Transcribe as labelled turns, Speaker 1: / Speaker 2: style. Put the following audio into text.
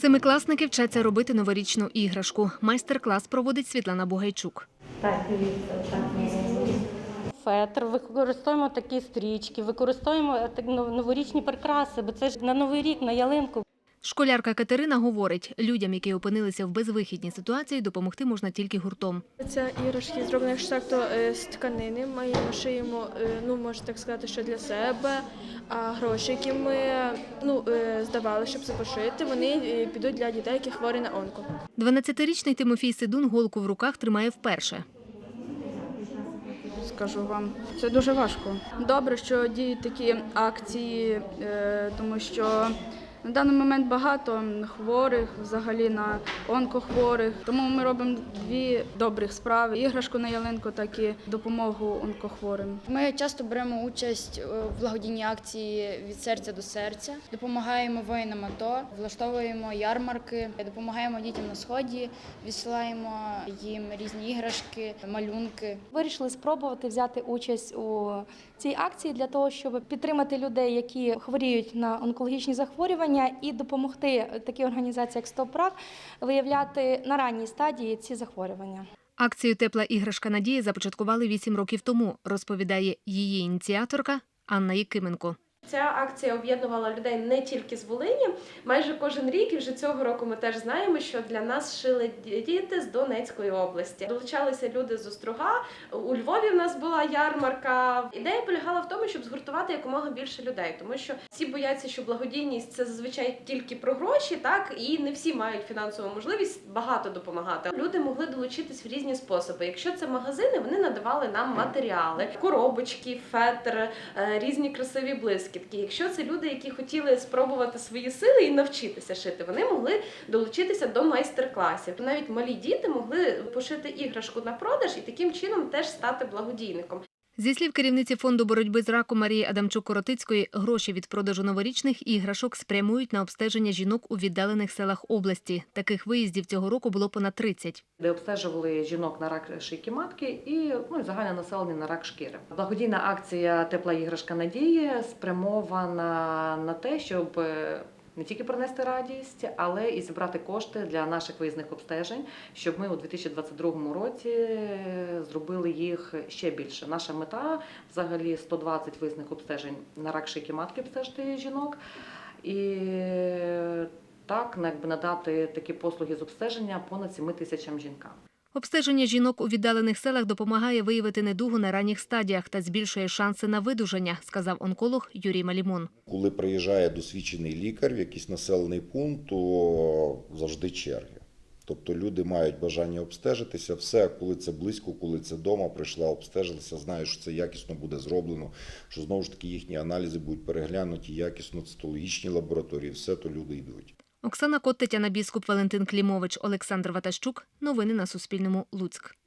Speaker 1: Семикласники вчаться робити новорічну іграшку. Майстер-клас проводить Світлана Бугайчук.
Speaker 2: Так.
Speaker 3: Фетр, використовуємо такі стрічки, використовуємо е, так, новорічні прикраси, бо це ж на новий рік, на ялинку.
Speaker 1: Школярка Катерина говорить, людям, які опинилися в безвихідній ситуації, допомогти можна тільки гуртом.
Speaker 4: Це іграшки зроблені штату е, з тканини. Ми їм шиємо, е, ну можна так сказати, що для себе. А гроші, які ми ну, е, здавали, щоб це пошити, вони підуть для дітей, які хворі на онко.
Speaker 1: 12-річний Тимофій Сидун голку в руках тримає вперше.
Speaker 5: скажу вам. Це дуже важко. Добре, що діють такі акції, тому що на даний момент багато хворих, взагалі на онкохворих. Тому ми робимо дві добрих справи: іграшку на ялинку, так і допомогу онкохворим.
Speaker 6: Ми часто беремо участь в благодійній акції від серця до серця, допомагаємо воїнам АТО, влаштовуємо ярмарки, допомагаємо дітям на сході, відсилаємо їм різні іграшки, малюнки.
Speaker 7: Вирішили спробувати взяти участь у цій акції для того, щоб підтримати людей, які хворіють на онкологічні захворювання, і допомогти такій організації, як «Стоп-рак», виявляти на ранній стадії ці захворювання.
Speaker 1: Акцію Тепла іграшка Надії започаткували вісім років тому, розповідає її ініціаторка Анна Якименко.
Speaker 8: Ця акція об'єднувала людей не тільки з Волині. Майже кожен рік, і вже цього року ми теж знаємо, що для нас шили діти з Донецької області. Долучалися люди з Острога. У Львові в нас була ярмарка. Ідея полягала в тому, щоб згуртувати якомога більше людей, тому що всі бояться, що благодійність це зазвичай тільки про гроші, так і не всі мають фінансову можливість багато допомагати. Люди могли долучитись в різні способи. Якщо це магазини, вони надавали нам матеріали, коробочки, фетр, е, різні красиві блискітки. Якщо це люди, які хотіли спробувати свої сили і навчитися шити, вони могли долучитися до майстер-класів. Навіть малі діти могли пошити іграшку на продаж і таким чином теж стати благодійником.
Speaker 1: Зі слів керівниці фонду боротьби з раком Марії Адамчук-Коротицької, гроші від продажу новорічних іграшок спрямують на обстеження жінок у віддалених селах області. Таких виїздів цього року було понад 30.
Speaker 9: де обстежували жінок на рак шийки матки і ну, і загальне населення на рак шкіри. Благодійна акція Тепла іграшка надії спрямована на те, щоб не тільки принести радість, але і зібрати кошти для наших виїзних обстежень, щоб ми у 2022 році е, зробили їх ще більше. Наша мета взагалі 120 виїзних обстежень на рак шийки матки обстежити жінок. І е, так, ну, якби надати такі послуги з обстеження понад 7 тисячам жінкам.
Speaker 1: Обстеження жінок у віддалених селах допомагає виявити недугу на ранніх стадіях та збільшує шанси на видужання, сказав онколог Юрій Малімон.
Speaker 10: Коли приїжджає досвідчений лікар в якийсь населений пункт, то завжди черги. Тобто люди мають бажання обстежитися, все, коли це близько, коли це вдома, прийшла, обстежилася, знають, що це якісно буде зроблено, що знову ж таки їхні аналізи будуть переглянуті якісно, цитологічні лабораторії, все то люди йдуть.
Speaker 1: Оксана Кот, Тетяна Біскуп, Валентин Клімович, Олександр Ватащук. Новини на Суспільному. Луцьк.